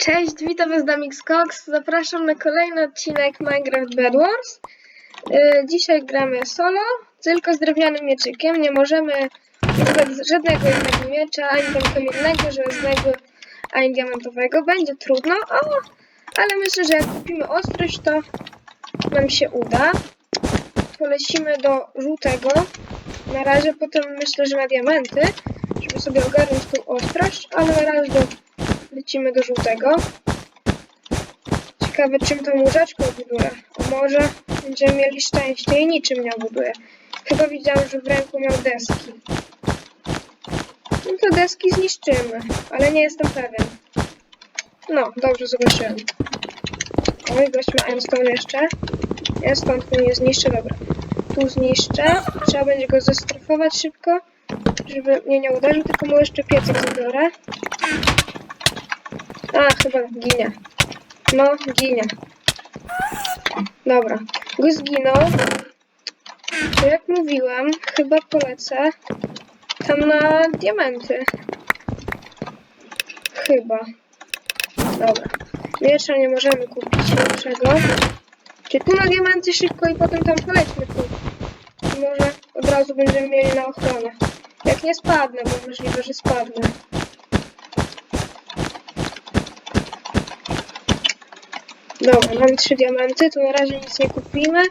Cześć, witam was Damix Cox. Zapraszam na kolejny odcinek Minecraft Bed Wars. Yy, dzisiaj gramy solo, tylko z drewnianym mieczykiem. Nie możemy używać żadnego innego miecza, ani tam kamiennego, żelaznego, ani diamentowego. Będzie trudno, o, ale myślę, że jak kupimy ostrość, to nam się uda. Polecimy do żółtego. Na razie potem myślę, że na diamenty, żeby sobie ogarnąć tą ostrość, ale na razie do Lecimy do żółtego. Ciekawe, czym tą łyżeczką buduje. Może będziemy mieli szczęście i niczym nie buduje. Chyba widziałem, że w ręku miał deski. No to deski zniszczymy, ale nie jestem pewien. No, dobrze zobaczyłem. Oj, ma endstone jeszcze. Ja stąd mu nie zniszczę, dobra. Tu zniszczę. Trzeba będzie go zestrefować szybko, żeby mnie nie uderzył, tylko mu jeszcze piecyk zabiorę. A, chyba ginie. No, ginie. Dobra. Go zginął. To jak mówiłem, chyba polecę tam na diamenty. Chyba. Dobra. Miecza nie możemy kupić lepszego. Czy tu na diamenty szybko i potem tam polećmy tu. Może od razu będziemy mieli na ochronę. Jak nie spadnę, bo możliwe, że spadnę. Dobra, mam trzy diamenty, to na razie nic nie kupimy.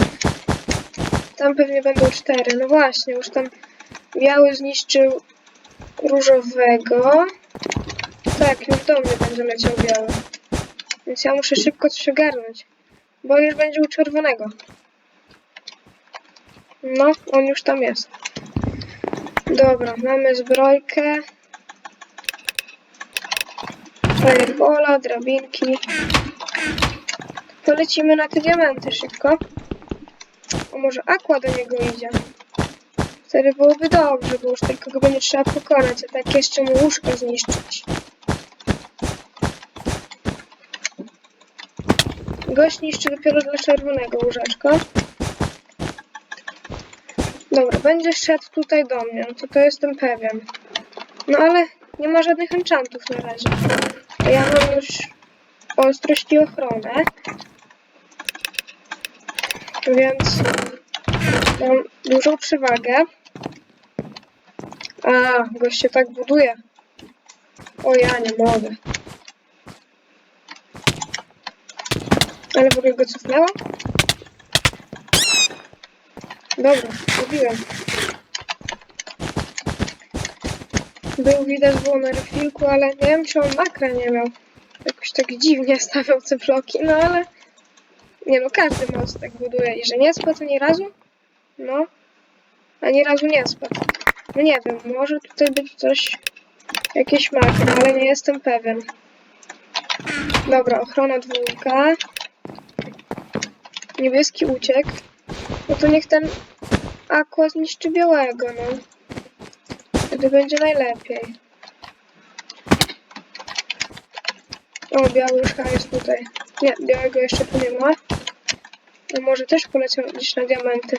Tam pewnie będą cztery. No właśnie, już tam biały zniszczył różowego. Tak, już do mnie będzie leciał biały. Więc ja muszę szybko coś ogarnąć. Bo już będzie u czerwonego. No, on już tam jest. Dobra, mamy zbrojkę. Firebola, drabinki. To lecimy na te diamenty szybko. A może Aqua do niego idzie? Wtedy byłoby dobrze, bo już tylko go będzie trzeba pokonać, a tak jeszcze mu łóżko zniszczyć. Gość niszczy dopiero dla czerwonego łóżeczko. Dobra, będzie szedł tutaj do mnie, no to to jestem pewien. No ale nie ma żadnych enchantów na razie. Ja mam już ostrość i ochronę. Więc mam dużą przewagę. A, gość się tak buduje. O, ja nie mogę. Ale w ogóle go cofnęło? Dobra, zrobiłem. Był widać było na refilku, ale nie wiem, czy on makra nie miał. Jakoś tak dziwnie stawiał te bloki, no ale... Nie no, każdy most tak buduje i że nie spadł ani razu? No. Ani razu nie spadł. No nie wiem, może tutaj być coś... Jakieś makro, ale nie jestem pewien. Dobra, ochrona dwójka. Niebieski uciekł. No to niech ten aqua zniszczy białego, no. Wtedy będzie najlepiej. O, biały już jest tutaj. Nie, białego jeszcze tu nie ma. No może też polecam gdzieś na diamenty.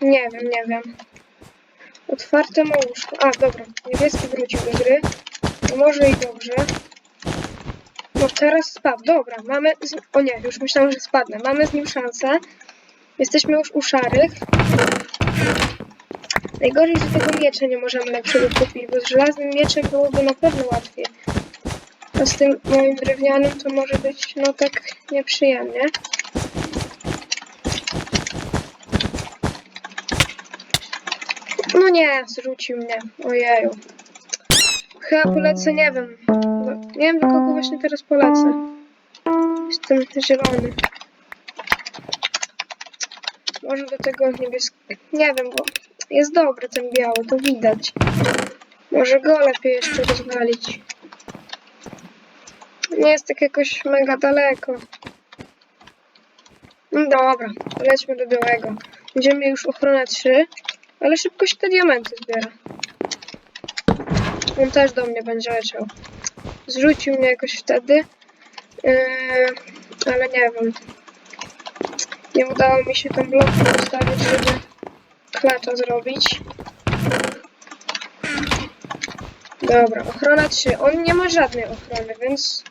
Nie wiem, nie wiem. Otwarte ma łóżko. A, dobra. Niebieski wrócił do gry. Może i dobrze. No teraz spadł. Dobra, mamy... Z... O nie, już myślałem, że spadnę. Mamy z nim szansę. Jesteśmy już u szarych. Najgorzej, że tego miecza nie możemy lepszego kupić, bo z żelaznym mieczem byłoby na pewno łatwiej. A z tym moim drewnianym to może być, no tak, nieprzyjemnie. No nie, zrzucił mnie. Ojeju. Chyba polecę, nie wiem. Nie wiem, do kogo właśnie teraz polecę. Jestem zielony. Może do tego niebieskiego. Nie wiem, bo jest dobry ten biały, to widać. Może go lepiej jeszcze rozwalić. Nie jest tak jakoś mega daleko. No dobra, lećmy do białego. Będziemy już ochrona 3, ale szybko się te diamenty zbiera. On też do mnie będzie leciał. Zrzucił mnie jakoś wtedy, yy, ale nie wiem. Nie udało mi się tam bloku postawić, żeby klacza zrobić. Dobra, ochrona 3. On nie ma żadnej ochrony, więc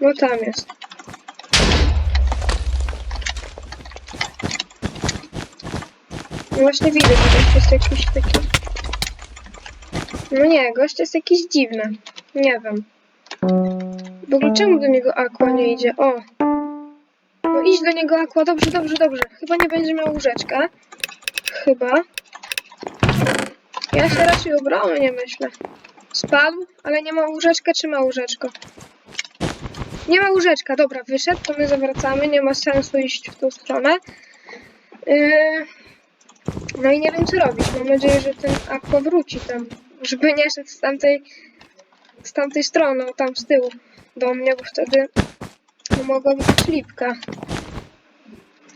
No tam jest. No właśnie widzę, że gość jest jakiś taki... No nie, gość jest jakiś dziwny. Nie wiem. W ogóle czemu do niego Aqua nie idzie? O! No idź do niego Aqua, dobrze, dobrze, dobrze. Chyba nie będzie miał łóżeczka. Chyba. Ja się raczej obronie, myślę. Spadł, ale nie ma łóżeczka, czy ma łóżeczko? Nie ma łóżeczka, dobra, wyszedł, to my zawracamy, nie ma sensu iść w tą stronę. Yy... No i nie wiem co robić. Mam nadzieję, że ten aqua wróci tam, żeby nie szedł z tamtej, z tamtej strony, tam z tyłu do mnie, bo wtedy mogłaby być lipka.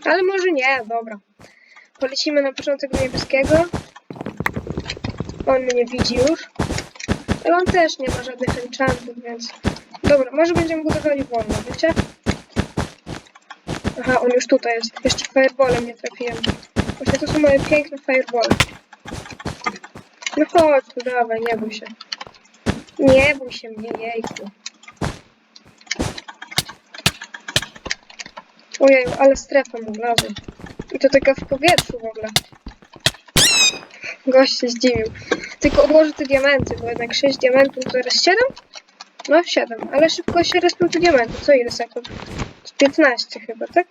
Ale może nie, dobra. Polecimy na początek niebieskiego. On mnie widzi już. Ale on też nie ma żadnych enchantów, więc... Dobra, może będziemy budowali wolno, wiecie? Aha, on już tutaj jest. Jeszcze fireballem nie trafiłem. Właśnie to są moje piękne fireball. No chodź dawaj, nie bój się. Nie bój się mnie, jejku. Ojeju, ale strefa mu wlazła. I to taka w powietrzu w ogóle. Gość się zdziwił. Tylko odłożę te diamenty, bo jednak 6 diamentów teraz 7? No 7, ale szybko się respią te diamenty. Co ile sekund? Z 15 chyba, tak?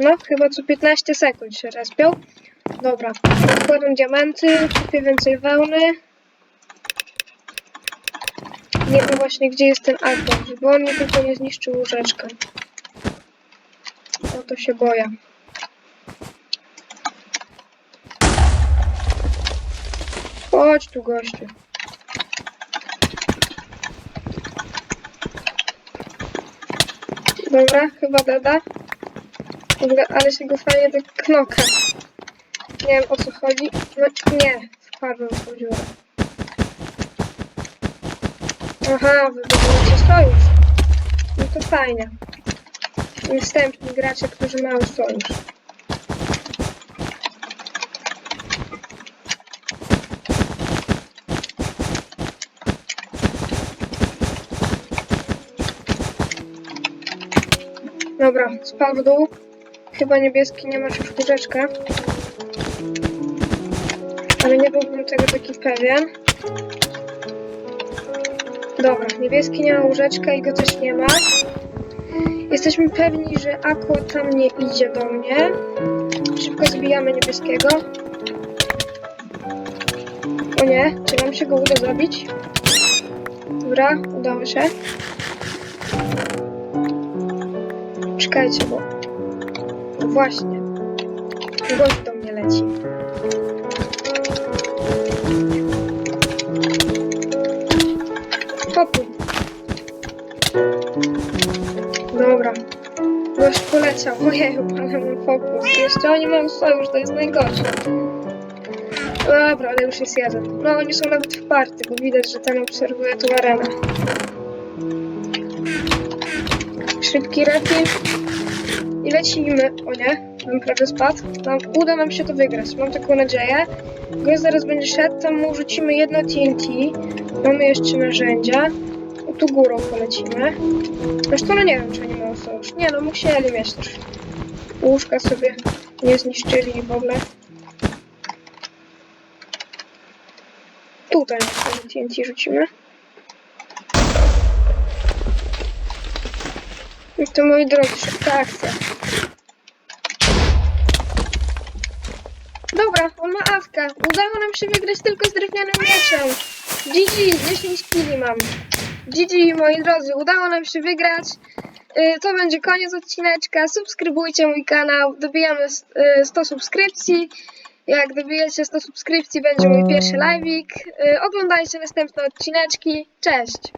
No, chyba co 15 sekund się respią. Dobra, odkładam diamenty, kupię więcej wełny. Nie wiem właśnie gdzie jest ten alkohol, żeby on mi tylko nie zniszczył łóżeczkę. O to się boję. Chodź tu gościu. Dobra, chyba dada. W ogóle, ale się go fajnie tak knoka. Nie wiem o co chodzi. No nie, wpadłem w tą dziurę. Aha, wybudujecie sojusz. No to fajnie. Następni gracze, którzy mają sojusz. Dobra, spadł w dół. Chyba niebieski nie masz już łóżeczka. Ale nie byłbym tego taki pewien. Dobra, niebieski nie ma łóżeczka i go też nie ma. Jesteśmy pewni, że Aqua tam nie idzie do mnie. Szybko zbijamy niebieskiego. O nie, czy nam się go uda zabić? Dobra, udało się. Czekajcie, bo... No właśnie. Gość do mnie leci. Hopu. Dobra. Gość poleciał. Ojeju, ale mam fokus. Jeszcze oni mają sojusz, to jest najgorsze. Dobra, ale już jest jeden. No, oni są nawet w party, bo widać, że ten obserwuje tu arenę. Szybki refill. Lecimy. O nie, bym prawie spadł. Nam, uda nam się to wygrać, mam taką nadzieję. Gość zaraz będzie szedł, tam mu rzucimy jedno TNT. Mamy jeszcze narzędzia. O, tu górą polecimy. Zresztą no nie wiem, czy oni mają sojusz. Nie no, musieli mieć też. Łóżka sobie nie zniszczyli w ogóle. Tutaj TNT rzucimy. I to moi drodzy, szybka akcja. Dobra, Udało nam się wygrać tylko z drewnianym mieczem. GG, 10 kili mam. GG, moi drodzy, udało nam się wygrać. Y, To będzie koniec odcineczka. Subskrybujcie mój kanał. Dobijamy s- y, 100 subskrypcji. Jak dobijecie 100 subskrypcji, będzie mój pierwszy live'ik. Y, Oglądajcie następne odcineczki. Cześć!